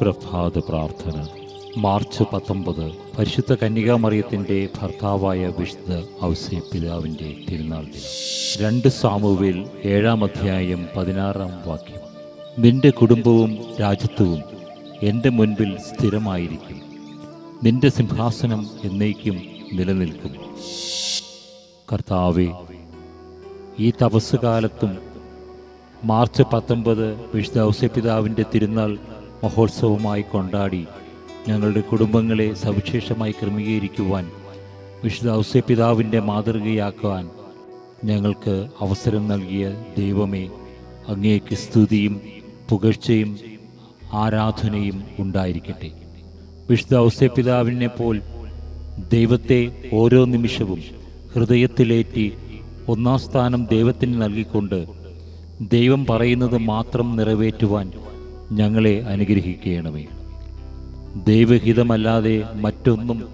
പ്രഭാത പ്രാർത്ഥന. മാർച്ച് പത്തൊമ്പത് പരിശുദ്ധ കന്യകാമറിയത്തിന്റെ ഭർത്താവായ വിശുദ്ധ ഔസേ പിതാവിന്റെ തിരുനാൾ ദിനം. രണ്ട് സാമുവിൽ ഏഴാം അധ്യായം പതിനാറാം വാക്യം. നിന്റെ കുടുംബവും രാജ്യത്വവും എന്റെ മുൻപിൽ സ്ഥിരമായിരിക്കും. നിന്റെ സിംഹാസനം എന്നേക്കും നിലനിൽക്കും. കർത്താവെ ഈ തപസ്സുകാലത്തും മാർച്ച് പത്തൊമ്പത് വിശുദ്ധ ഔസ്യപിതാവിന്റെ തിരുനാൾ മഹോത്സവമായി കൊണ്ടാടി ഞങ്ങളുടെ കുടുംബങ്ങളെ സവിശേഷമായി ക്രമീകരിക്കുവാൻ വിശുദ്ധ ഔസ്യപിതാവിന്റെ മാതൃകയാക്കുവാൻ ഞങ്ങൾക്ക് അവസരം നൽകിയ ദൈവമേ അങ്ങേക്ക് സ്തുതിയും പുകഴ്ചയും ആരാധനയും ഉണ്ടായിരിക്കട്ടെ. വിശുദ്ധ ഔസ്യപിതാവിനെ പോൽ ദൈവത്തെ ഓരോ നിമിഷവും ഹൃദയത്തിലേറ്റി ഒന്നാം സ്ഥാനം ദൈവത്തിന് നൽകിക്കൊണ്ട് ദൈവം പറയുന്നത് മാത്രം നിറവേറ്റുവാൻ ഞങ്ങളെ അനുഗ്രഹിക്കണമേ. ദൈവഹിതമല്ലാതെ മറ്റൊന്നും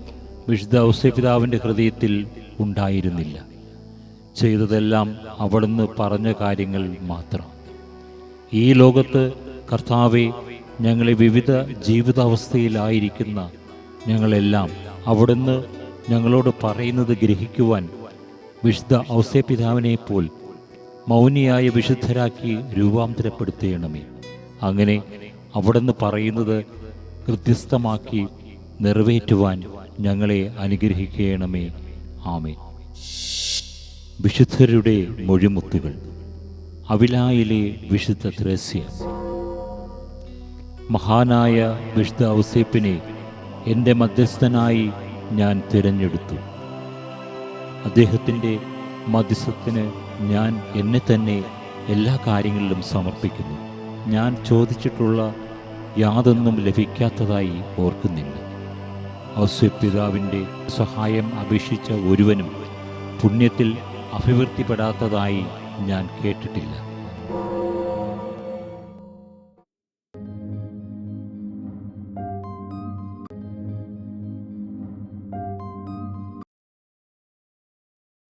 വിശുദ്ധ ഔസ്യപിതാവിന്റെ ഹൃദയത്തിൽ ഉണ്ടായിരുന്നില്ല. ചെയ്തതെല്ലാം അവിടുന്ന് പറഞ്ഞ കാര്യങ്ങൾ മാത്രം. ഈ ലോകത്ത് കർത്താവെ ഞങ്ങളെ വിവിധ ജീവിതാവസ്ഥയിലായിരിക്കുന്ന ഞങ്ങളെല്ലാം അവിടുന്ന് ഞങ്ങളോട് പറയുന്നത് ഗ്രഹിക്കുവാൻ വിശുദ്ധ ഔസ്യപിതാവിനെ പോൽ മൗനിയായ വിശുദ്ധരാക്കി രൂപാന്തരപ്പെടുത്തേണമേ. അങ്ങനെ അവിടുന്ന് പറയുന്നത് കൃത്യസ്ഥമാക്കി നിറവേറ്റുവാൻ ഞങ്ങളെ അനുഗ്രഹിക്കണമേ. ആമേ വിശുദ്ധരുടെ മൊഴിമുത്തുകൾ. അവിലായിലെ വിശുദ്ധ ത്രസ്യ. മഹാനായ വിശുദ്ധ ഔസേപ്പിനെ എന്റെ മധ്യസ്ഥനായി ഞാൻ തിരഞ്ഞെടുത്തു. അദ്ദേഹത്തിന്റെ മധ്യസ്ഥത്തിന് ഞാൻ എന്നെ തന്നെ എല്ലാ കാര്യങ്ങളിലും സമർപ്പിക്കുന്നു. ഞാൻ ചോദിച്ചിട്ടുള്ള യാതൊന്നും ലഭിക്കാത്തതായി ഓർക്കുന്നില്ല. ഔസ്യപിതാവിന്റെ സഹായം അപേക്ഷിച്ച ഒരുവനും പുണ്യത്തിൽ അഭിവൃദ്ധിപ്പെടാത്തതായി ഞാൻ കേട്ടിട്ടില്ല.